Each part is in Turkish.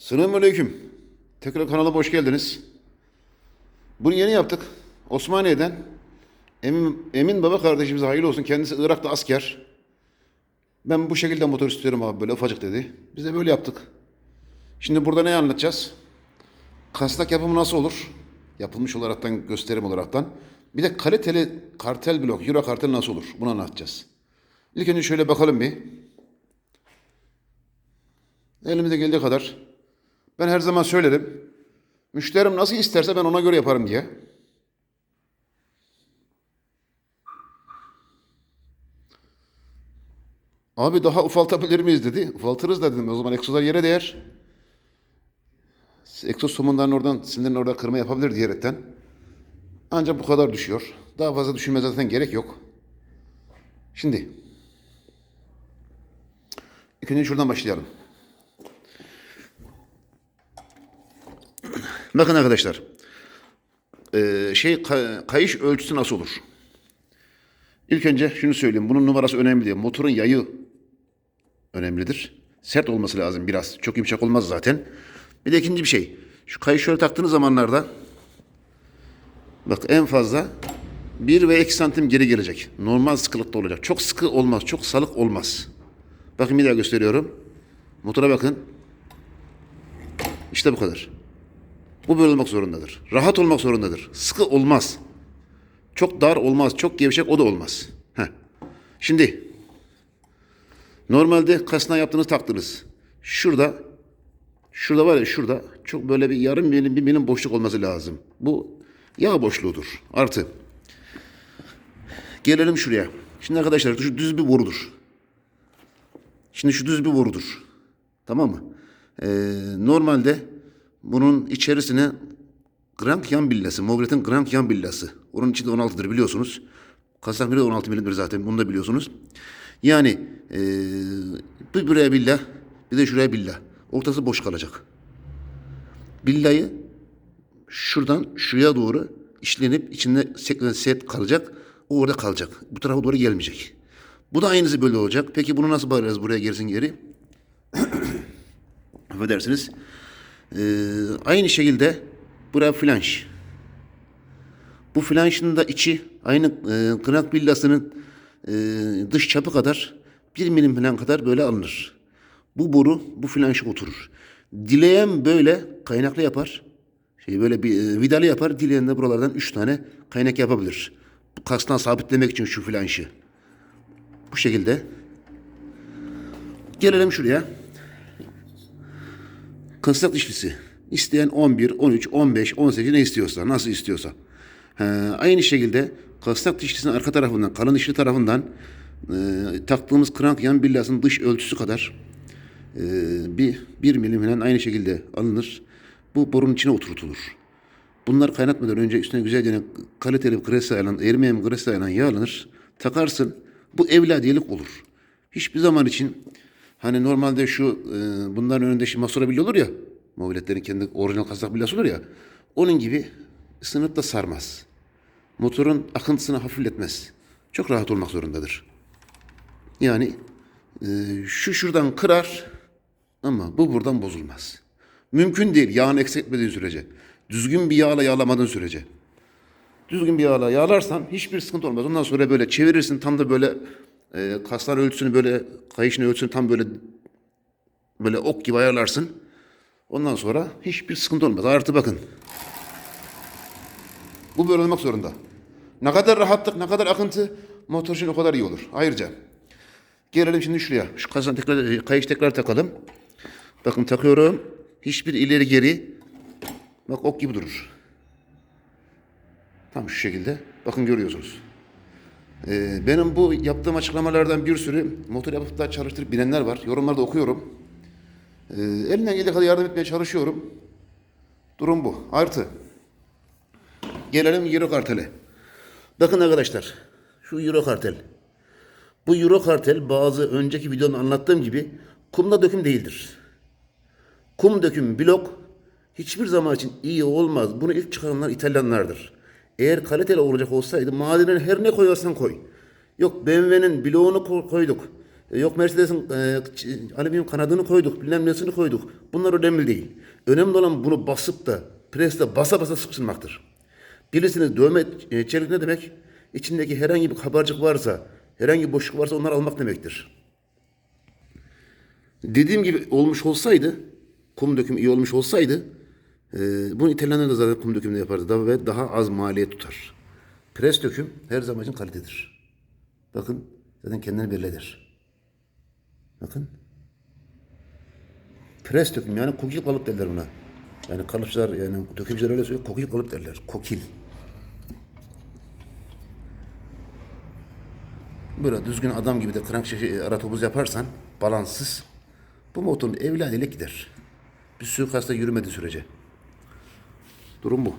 Selamünaleyküm. Tekrar kanalıma hoş geldiniz. Bunu yeni yaptık. Osmaniye'den Emin, Emin Baba kardeşimize hayırlı olsun. Kendisi Irak'ta asker. Ben bu şekilde motor istiyorum abi böyle ufacık dedi. Biz de böyle yaptık. Şimdi burada ne anlatacağız? Kasnak yapımı nasıl olur? Yapılmış olaraktan, gösterim olaraktan. Bir de kaliteli kartel blok, Euro kartel nasıl olur? Bunu anlatacağız. İlk önce şöyle bakalım bir. Elimizde geldiği kadar. Ben her zaman söylerim. Müşterim nasıl isterse ben ona göre yaparım diye. Abi daha ufaltabilir miyiz dedi. Ufaltırız da dedim. O zaman egzozlar yere değer. Egzoz somunlarının oradan, sinirlerin orada kırma yapabilir diyerekten. Ancak bu kadar düşüyor. Daha fazla düşünme zaten gerek yok. Şimdi. İlk önce şuradan başlayalım. Bakın arkadaşlar. Ee, şey kay- kayış ölçüsü nasıl olur? İlk önce şunu söyleyeyim. Bunun numarası önemli değil. Motorun yayı önemlidir. Sert olması lazım biraz. Çok yumuşak olmaz zaten. Bir de ikinci bir şey. Şu kayış şöyle taktığınız zamanlarda bak en fazla 1 ve 2 santim geri gelecek. Normal sıkılıkta olacak. Çok sıkı olmaz. Çok salık olmaz. Bakın bir daha gösteriyorum. Motora bakın. İşte bu kadar. Bu böyle olmak zorundadır. Rahat olmak zorundadır. Sıkı olmaz. Çok dar olmaz. Çok gevşek o da olmaz. Heh. Şimdi normalde kasna yaptığınız taktınız. Şurada şurada var ya şurada çok böyle bir yarım milim bir milim boşluk olması lazım. Bu yağ boşluğudur. Artı gelelim şuraya. Şimdi arkadaşlar şu düz bir borudur. Şimdi şu düz bir borudur. Tamam mı? Ee, normalde bunun içerisine Grand yan billası, Mobret'in Grand yan billası. Onun içinde 16'dır biliyorsunuz. Kasnak biri 16 milimdir zaten bunu da biliyorsunuz. Yani ee, bir buraya billah, bir de şuraya billah. Ortası boş kalacak. Billayı şuradan şuraya doğru işlenip içinde sekren set kalacak. O orada kalacak. Bu tarafa doğru gelmeyecek. Bu da aynısı böyle olacak. Peki bunu nasıl bağlarız buraya gerisin geri? Affedersiniz. Ee, aynı şekilde buraya flanş. Bu flanşın da içi aynı e, kınak villasının e, dış çapı kadar bir milim falan kadar böyle alınır. Bu boru bu flanşa oturur. Dileyen böyle kaynaklı yapar. Şey böyle bir e, vidalı yapar. Dileyen de buralardan üç tane kaynak yapabilir. Bu kastan sabitlemek için şu flanşı. Bu şekilde. Gelelim şuraya. Kasnak dişlisi. İsteyen 11, 13, 15, 18 ne istiyorsa, nasıl istiyorsa. He, aynı şekilde kasnak dişlisinin arka tarafından, kalın dişli tarafından e, taktığımız krank yan billasının dış ölçüsü kadar e, bir, bir milim falan aynı şekilde alınır. Bu borunun içine oturtulur. Bunlar kaynatmadan önce üstüne güzelce kaliteli bir gres ayılan, erimeyen bir gres ayılan yağ alınır. Takarsın. Bu evladiyelik olur. Hiçbir zaman için hani normalde şu e, bunların önünde şu masora bilye olur ya mobiletlerin kendi orijinal kasnak bilyası olur ya onun gibi sınıp da sarmaz. Motorun akıntısını hafifletmez. Çok rahat olmak zorundadır. Yani e, şu şuradan kırar ama bu buradan bozulmaz. Mümkün değil yağını eksik etmediğin sürece. Düzgün bir yağla yağlamadığın sürece. Düzgün bir yağla yağlarsan hiçbir sıkıntı olmaz. Ondan sonra böyle çevirirsin tam da böyle e, kaslar ölçüsünü böyle kayışın ölçüsünü tam böyle böyle ok gibi ayarlarsın. Ondan sonra hiçbir sıkıntı olmaz. Artı bakın. Bu böyle olmak zorunda. Ne kadar rahatlık, ne kadar akıntı motor için o kadar iyi olur. Ayrıca gelelim şimdi şuraya. Şu kazan tekrar, kayış tekrar takalım. Bakın takıyorum. Hiçbir ileri geri. Bak ok gibi durur. Tam şu şekilde. Bakın görüyorsunuz. Ee, benim bu yaptığım açıklamalardan bir sürü motor yapıp da çalıştırıp bilenler var. Yorumlarda okuyorum. Ee, elimden geldiği kadar yardım etmeye çalışıyorum. Durum bu. Artı. Gelelim Euro kartele. Bakın arkadaşlar. Şu Euro kartel. Bu Euro kartel bazı önceki videoda anlattığım gibi kumda döküm değildir. Kum döküm blok hiçbir zaman için iyi olmaz. Bunu ilk çıkaranlar İtalyanlardır. Eğer kaliteli olacak olsaydı madenen her ne koyarsan koy. Yok BMW'nin bloğunu ko- koyduk. E, Yok Mercedes'in e, alüminyum kanadını koyduk, bilmem nesini koyduk. Bunlar önemli değil. Önemli olan bunu basıp da presle basa basa sıkıştırmaktır. Birisini dövme e, çelik ne demek? İçindeki herhangi bir kabarcık varsa, herhangi bir boşluk varsa onları almak demektir. Dediğim gibi olmuş olsaydı, kum dökümü iyi olmuş olsaydı, e, bunu İtalyanlar da zaten kum dökümünde yapardı daha ve daha az maliyet tutar. Pres döküm her zaman için kalitedir. Bakın zaten kendini bellidir. Bakın. Pres döküm yani kokil kalıp derler buna. Yani kalıpçılar yani dökümcüler öyle söylüyor kokil kalıp derler. Kokil. Böyle düzgün adam gibi de krank şeşi ara topuz yaparsan balanssız bu motorun evladıyla gider. Bir suikasta yürümedi sürece. Durum bu.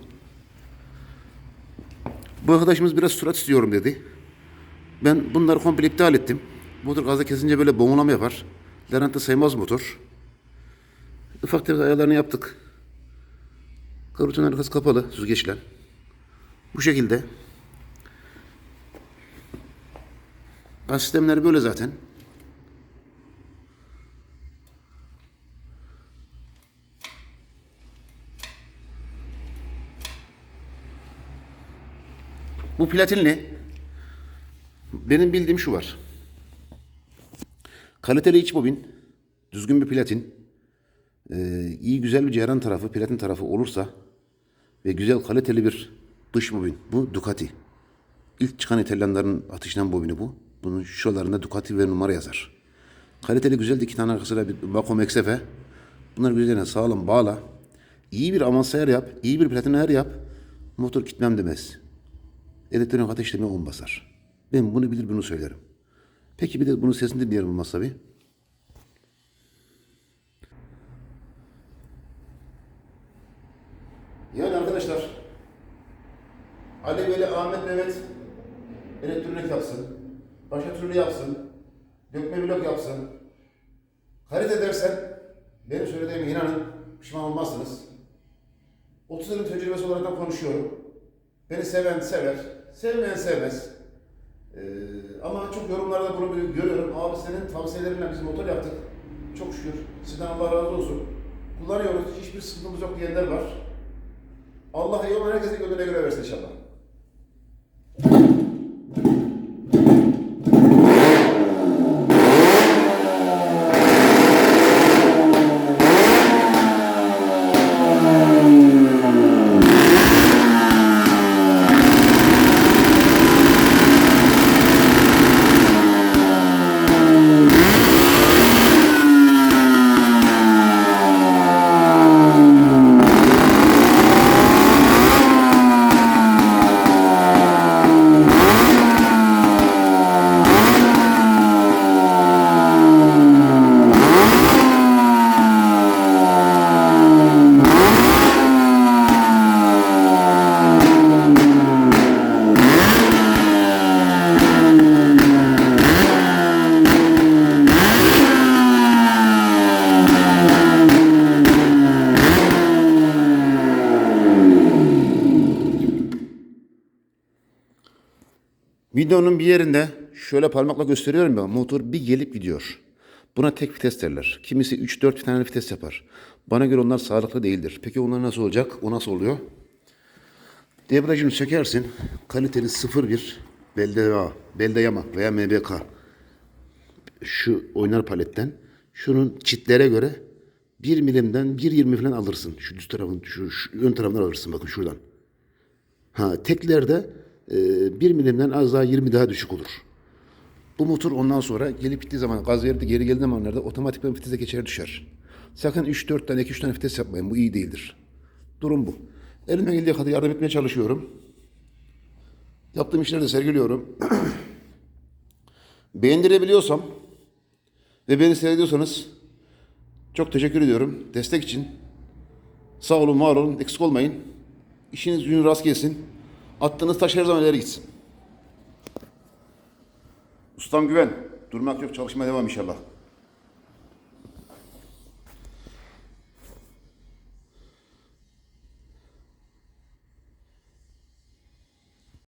Bu arkadaşımız biraz sürat istiyorum dedi. Ben bunları komple iptal ettim. Motor gazda kesince böyle boğulama yapar. Levent'te saymaz motor. Ufak tefek ayarlarını yaptık. Karutunun arkası kapalı süzgeçle. Bu şekilde. Gaz sistemleri böyle zaten. Bu platinli. Benim bildiğim şu var. Kaliteli iç bobin, düzgün bir platin, e, iyi güzel bir ceyran tarafı, platin tarafı olursa ve güzel kaliteli bir dış bobin. Bu Ducati. İlk çıkan İtalyanların ateşlenen bobini bu. Bunun şuralarında Ducati ve numara yazar. Kaliteli güzel de iki tane arkasıyla bir Vacuum XF. Bunları güzelce sağlam bağla. İyi bir amansayar yap, iyi bir platin ayar yap. Motor gitmem demez. Elektronik ateşleme 10 basar. Ben bunu bilir bunu söylerim. Peki bir de bunun sesini dinleyelim olmazsa bir. Yani arkadaşlar Ali Veli Ahmet Mehmet elektronik yapsın. Başka türlü yapsın. Dökme blok yapsın. Harita dersen benim söylediğime inanın pişman olmazsınız. 30 yılın tecrübesi olarak da konuşuyorum. Beni seven sever, sevmeyen sevmez. Ee, ama çok yorumlarda bunu görüyorum. Abi senin tavsiyelerinle biz motor yaptık. Çok şükür. Sizden Allah razı olsun. Kullanıyoruz. Hiçbir sıkıntımız yok diyenler var. Allah yolunu herkesin gönlüne göre versin inşallah. Videonun bir yerinde şöyle parmakla gösteriyorum ya motor bir gelip gidiyor. Buna tek vites derler. Kimisi 3-4 tane vites yapar. Bana göre onlar sağlıklı değildir. Peki onlar nasıl olacak? O nasıl oluyor? Debriyajını sökersin. Kaliteli 01 Beldeyama, Beldeyama veya MBK. Şu oynar paletten. Şunun çitlere göre 1 milimden 1.20 falan alırsın. Şu düz tarafın, şu, şu ön tarafından alırsın bakın şuradan. Ha teklerde 1 milimden az daha 20 daha düşük olur. Bu motor ondan sonra gelip gittiği zaman gaz verdi geri geldiği zamanlarda otomatikman vitese geçer düşer. Sakın 3-4 tane 2-3 tane vites yapmayın. Bu iyi değildir. Durum bu. Elimden geldiği kadar yardım etmeye çalışıyorum. Yaptığım işleri de sergiliyorum. Beğendirebiliyorsam ve beni seyrediyorsanız çok teşekkür ediyorum. Destek için. Sağ olun, var olun, eksik olmayın. İşiniz günü rast gelsin. Attığınız taş her zaman ileri gitsin. Ustam güven. Durmak yok, çalışmaya devam inşallah.